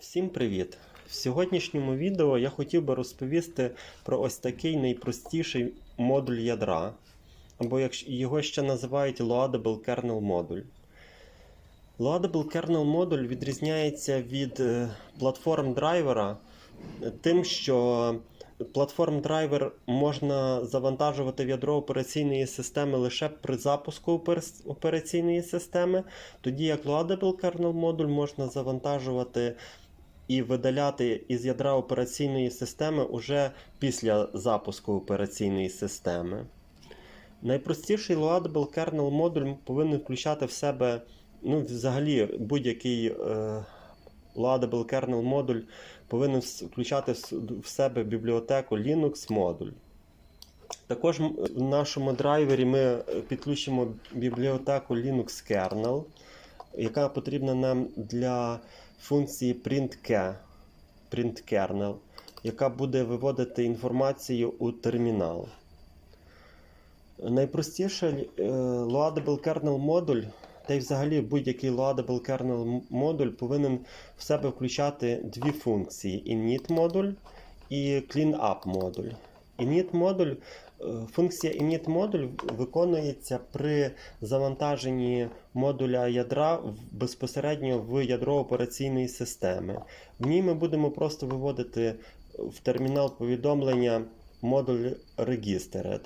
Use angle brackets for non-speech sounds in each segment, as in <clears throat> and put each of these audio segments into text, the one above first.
Всім привіт! В сьогоднішньому відео я хотів би розповісти про ось такий найпростіший модуль ядра, або його ще називають Loadable Kernel модуль. Loadable Kernel модуль відрізняється від е, платформ драйвера тим, що платформ драйвер можна завантажувати в ядро операційної системи лише при запуску операційної системи, тоді як Loadable Kernel модуль можна завантажувати і видаляти із ядра операційної системи уже після запуску операційної системи. Найпростіший Loadable Kernel модуль повинен включати в себе, ну, взагалі, будь-який е, Loadable Kernel модуль повинен включати в себе бібліотеку Linux модуль. Також в нашому драйвері ми е, підключимо бібліотеку Linux Kernel, яка потрібна нам для функції printk, printkernel, яка буде виводити інформацію у термінал. Найпростіший е, Loadable Kernel модуль, та й взагалі будь-який Loadable Kernel модуль повинен в себе включати дві функції: init модуль і cleanup модуль. Init модуль, е, функція init модуль виконується при завантаженні модуля ядра безпосередньо в ядро операційної системи. В ній ми будемо просто виводити в термінал повідомлення модуль registered.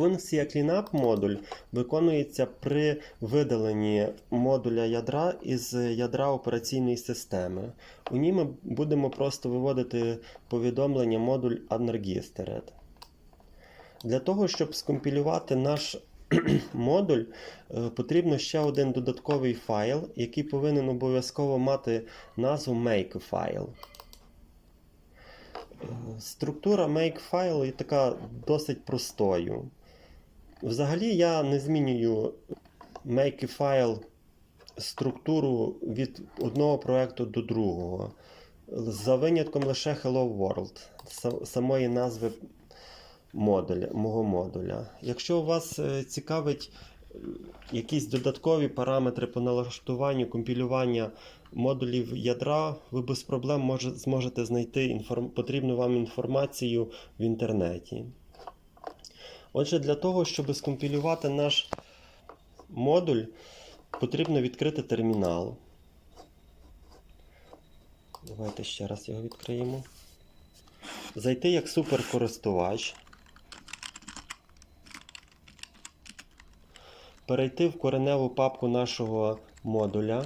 Функція cleanup модуль виконується при видаленні модуля ядра із ядра операційної системи. У ній ми будемо просто виводити повідомлення модуль unregistered. Для того, щоб скомпілювати наш <clears throat> модуль, е, потрібно ще один додатковий файл, який повинен обов'язково мати назву makefile. Е, Структура makefile є така досить простою. Взагалі я не змінюю makefile структуру від одного проекту до другого. За винятком лише Hello World, самої назви модуля, мого модуля. Якщо у вас е, цікавить е, якісь додаткові параметри по налаштуванню компілювання модулів ядра, ви без проблем може, зможете знайти інформ... потрібну вам інформацію в інтернеті. Отже, для того, щоб скомпілювати наш модуль, потрібно відкрити термінал. Давайте ще раз його відкриємо. Зайти як суперкористувач. Перейти в кореневу папку нашого модуля.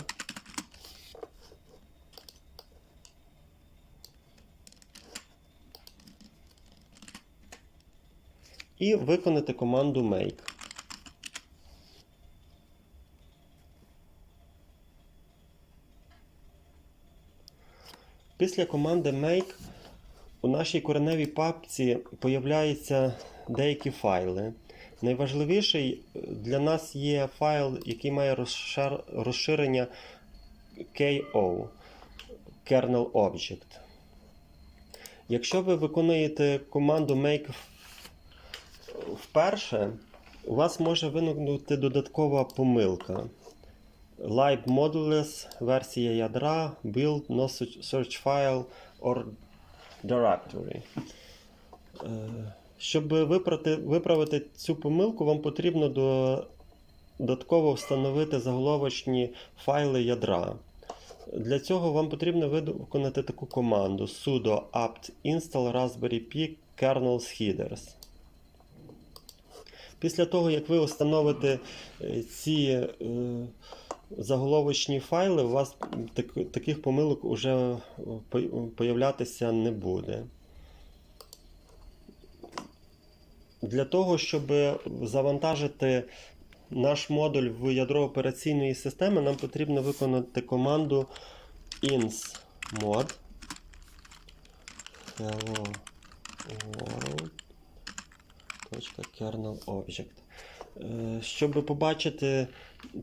І виконати команду make. Після команди make у нашій кореневій папці появляються деякі файли. Найважливіший для нас є файл, який має розширення KO Kernel Object. Якщо ви виконуєте команду make вперше, у вас може виникнути додаткова помилка. Lib modules, версія ядра, build, no search file or directory. Е, Щоб виправити, виправити цю помилку, вам потрібно додатково встановити заголовочні файли ядра. Для цього вам потрібно виконати таку команду sudo apt install raspberry pi kernels headers. Після того, як ви встановите е, ці е, заголовочні файли, у вас так- таких помилок вже появлятися не буде. Для того, щоб завантажити наш модуль в ядро операційної системи, нам потрібно виконати команду insmod hello world .kernel object. Е, Щоб побачити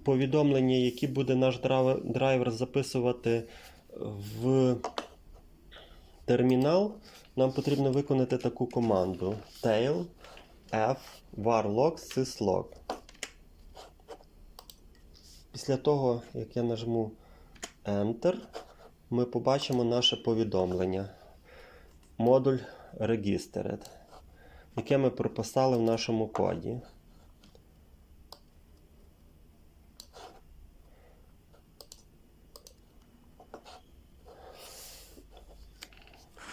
повідомлення, які буде наш драйвер записувати в термінал, нам потрібно виконати таку команду tail f varlog syslog. Після того, як я нажму Enter, ми побачимо наше повідомлення. Модуль Registered, яке ми прописали в нашому коді.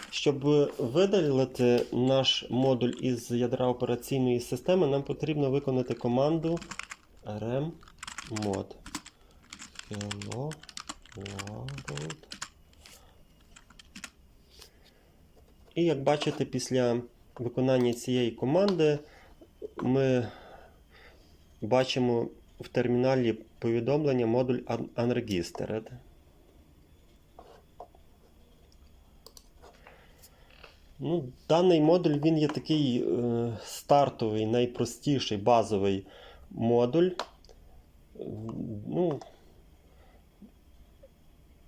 Щоб видалити наш модуль із ядра операційної системи, нам потрібно виконати команду rmmod. Hello world. І як бачите, після виконання цієї команди ми бачимо в терміналі повідомлення модуль un- unregistered. Ну, даний модуль він є такий е, стартовий, найпростіший, базовий модуль. Ну,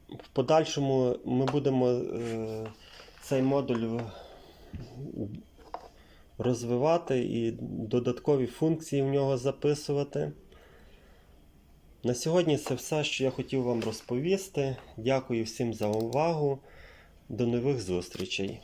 в подальшому ми будемо е, цей модуль розвивати і додаткові функції в нього записувати. На сьогодні це все, що я хотів вам розповісти. Дякую всім за увагу. До нових зустрічей!